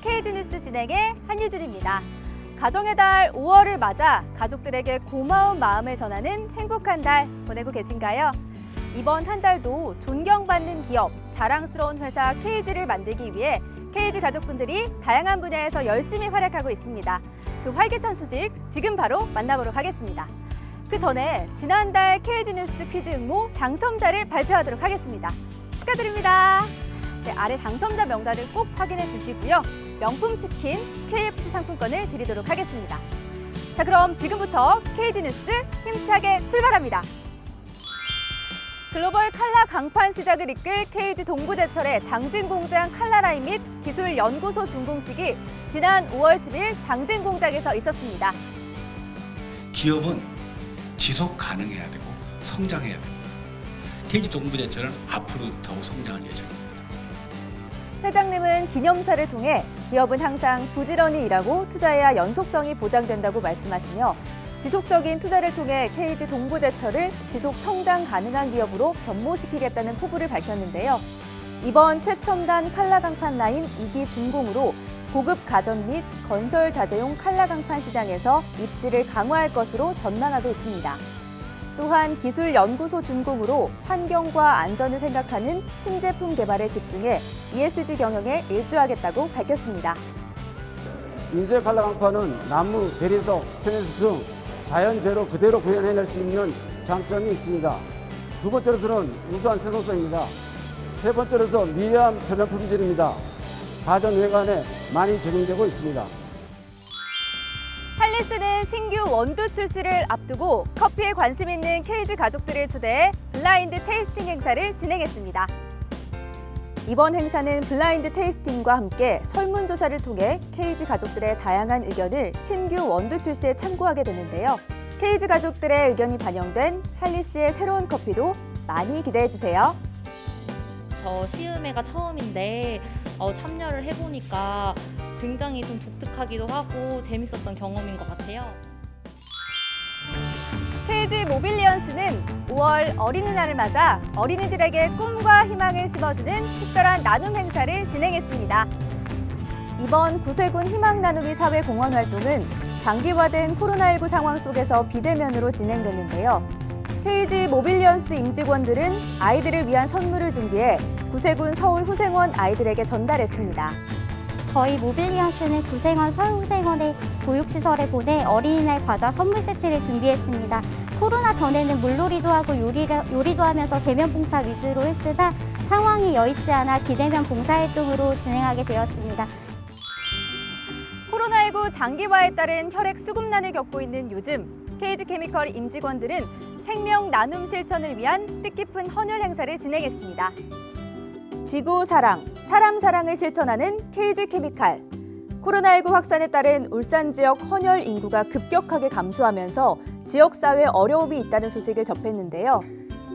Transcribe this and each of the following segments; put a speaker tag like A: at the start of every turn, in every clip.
A: KG 뉴스 진행의 한유진입니다. 가정의 달 5월을 맞아 가족들에게 고마운 마음을 전하는 행복한 달 보내고 계신가요? 이번 한 달도 존경받는 기업, 자랑스러운 회사 KG를 만들기 위해 KG 가족분들이 다양한 분야에서 열심히 활약하고 있습니다. 그 활기찬 소식 지금 바로 만나보러 가겠습니다. 그 전에 지난달 KG 뉴스 퀴즈 응모 당첨자를 발표하도록 하겠습니다. 축하드립니다. 네, 아래 당첨자 명단을 꼭 확인해 주시고요. 명품 치킨 KFC 상품권을 드리도록 하겠습니다. 자, 그럼 지금부터 KG 뉴스 힘차게 출발합니다. 글로벌 칼라 강판 시작을 이끌 KG 동부제철의 당진 공장 칼라라인 및 기술 연구소 준공식이 지난 5월 10일 당진 공장에서 있었습니다.
B: 기업은 지속 가능해야 되고 성장해야 됩니다. KG 동부제철은 앞으로 더욱 성장할 예정입니다.
A: 회장님은 기념사를 통해 기업은 항상 부지런히 일하고 투자해야 연속성이 보장된다고 말씀하시며 지속적인 투자를 통해 KG 동부제철을 지속 성장 가능한 기업으로 변모시키겠다는 포부를 밝혔는데요. 이번 최첨단 칼라 강판 라인 2기 준공으로 고급 가전 및 건설 자재용 칼라 강판 시장에서 입지를 강화할 것으로 전망하고 있습니다. 또한 기술 연구소 준공으로 환경과 안전을 생각하는 신제품 개발에 집중해 ESG 경영에 일조하겠다고 밝혔습니다.
C: 인쇄 칼라 강판은 나무, 대리석, 스테인리스 등 자연재로 그대로 구현해낼 수 있는 장점이 있습니다. 두 번째로서는 우수한 생성성입니다. 세 번째로서 미래한 표면 품질입니다. 가전 외관에 많이 적용되고 있습니다.
A: 할리스는 신규 원두 출시를 앞두고 커피에 관심 있는 KG 가족들을 초대해 블라인드 테이스팅 행사를 진행했습니다. 이번 행사는 블라인드 테이스팅과 함께 설문조사를 통해 KG 가족들의 다양한 의견을 신규 원두 출시에 참고하게 되는데요. KG 가족들의 의견이 반영된 할리스의 새로운 커피도 많이 기대해 주세요.
D: 저 시음회가 처음인데 어, 참여를 해보니까 굉장히 좀 독특하기도 하고 재밌었던 경험인 것 같아요.
A: KG 모빌리언스는 5월 어린이날을 맞아 어린이들에게 꿈과 희망을 심어주는 특별한 나눔 행사를 진행했습니다. 이번 구세군 희망 나눔이 사회 공헌 활동은 장기화된 코로나19 상황 속에서 비대면으로 진행됐는데요. KG 모빌리언스 임직원들은 아이들을 위한 선물을 준비해 구세군 서울 후생원 아이들에게 전달했습니다.
E: 저희 모빌리언스는 구생원 서울후생원의 보육시설에 보내 어린이날 과자 선물 세트를 준비했습니다. 코로나 전에는 물놀이도 하고 요리를, 요리도 하면서 대면 봉사 위주로 했으나 상황이 여의치 않아 비대면 봉사활동으로 진행하게 되었습니다.
A: 코로나19 장기화에 따른 혈액 수급난을 겪고 있는 요즘 KG 케미컬 임직원들은 생명 나눔 실천을 위한 뜻깊은 헌혈 행사를 진행했습니다. 지구 사랑, 사람 사랑을 실천하는 KG 케미칼. 코로나19 확산에 따른 울산 지역 헌혈 인구가 급격하게 감소하면서 지역 사회에 어려움이 있다는 소식을 접했는데요.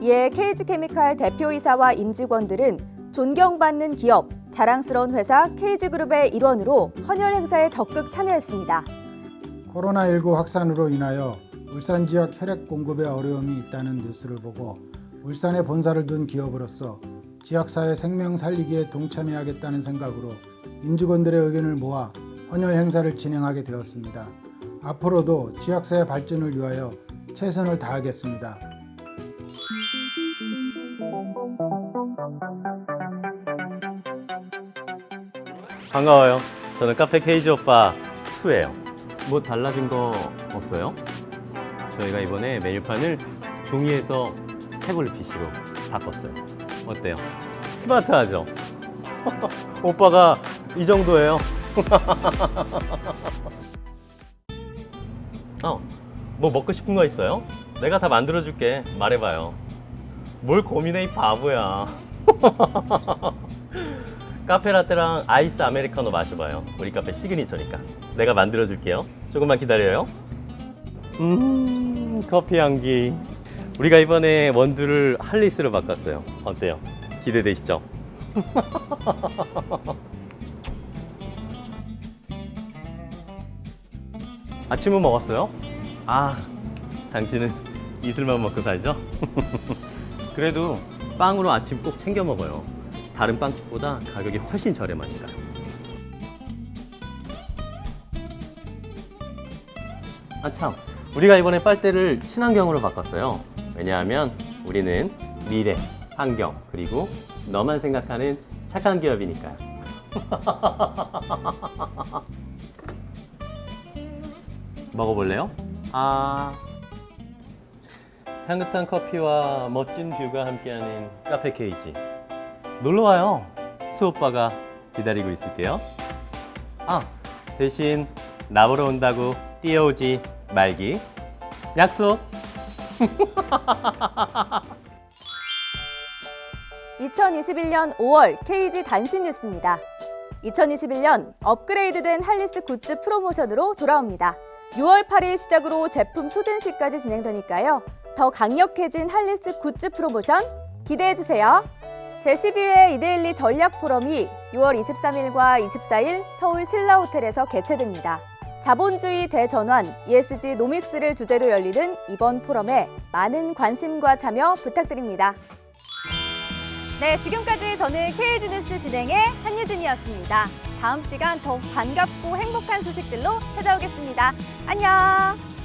A: 이에 KG 케미칼 대표이사와 임직원들은 존경받는 기업, 자랑스러운 회사 KG그룹의 일원으로 헌혈 행사에 적극 참여했습니다.
F: 코로나19 확산으로 인하여 울산 지역 혈액 공급에 어려움이 있다는 뉴스를 보고 울산에 본사를 둔 기업으로서 지역사회 생명 살리기에 동참해야겠다는 생각으로 임직원들의 의견을 모아 헌혈 행사를 진행하게 되었습니다. 앞으로도 지역사회 발전을 위하여 최선을 다하겠습니다.
G: 반가워요. 저는 카페 케이지 오빠 수예요. 뭐 달라진 거 없어요? 저희가 이번에 메뉴판을 종이에서 태블릿 PC로 바꿨어요. 어때요? 스마트하죠? 오빠가 이 정도예요. 어, 뭐 먹고 싶은 거 있어요? 내가 다 만들어줄게. 말해봐요. 뭘 고민해 이 바보야. 카페라떼랑 아이스 아메리카노 마셔봐요. 우리 카페 시그니처니까. 내가 만들어줄게요. 조금만 기다려요. 음, 커피 향기. 우리가 이번에 원두를 할리스로 바꿨어요. 어때요? 기대되시죠? 아침은 먹었어요? 아, 당신은 이슬만 먹고 살죠? 그래도 빵으로 아침 꼭 챙겨 먹어요. 다른 빵집보다 가격이 훨씬 저렴하니까. 아, 참. 우리가 이번에 빨대를 친환경으로 바꿨어요. 왜냐하면 우리는 미래, 환경, 그리고 너만 생각하는 착한 기업이니까요. 먹어볼래요? 아. 향긋한 커피와 멋진 뷰가 함께하는 카페 케이지. 놀러 와요. 수오빠가 기다리고 있을게요. 아, 대신 나 보러 온다고 뛰어오지 말기. 약속.
A: 2021년 5월 KG 단신 뉴스입니다. 2021년 업그레이드된 할리스 굿즈 프로모션으로 돌아옵니다. 6월 8일 시작으로 제품 소진시까지 진행되니까요. 더 강력해진 할리스 굿즈 프로모션 기대해 주세요. 제12회 이데일리 전략 포럼이 6월 23일과 24일 서울 신라호텔에서 개최됩니다. 자본주의 대전환, ESG 노믹스를 주제로 열리는 이번 포럼에 많은 관심과 참여 부탁드립니다. 네, 지금까지 저는 KG 뉴스 진행의 한유진이었습니다. 다음 시간 더욱 반갑고 행복한 소식들로 찾아오겠습니다. 안녕!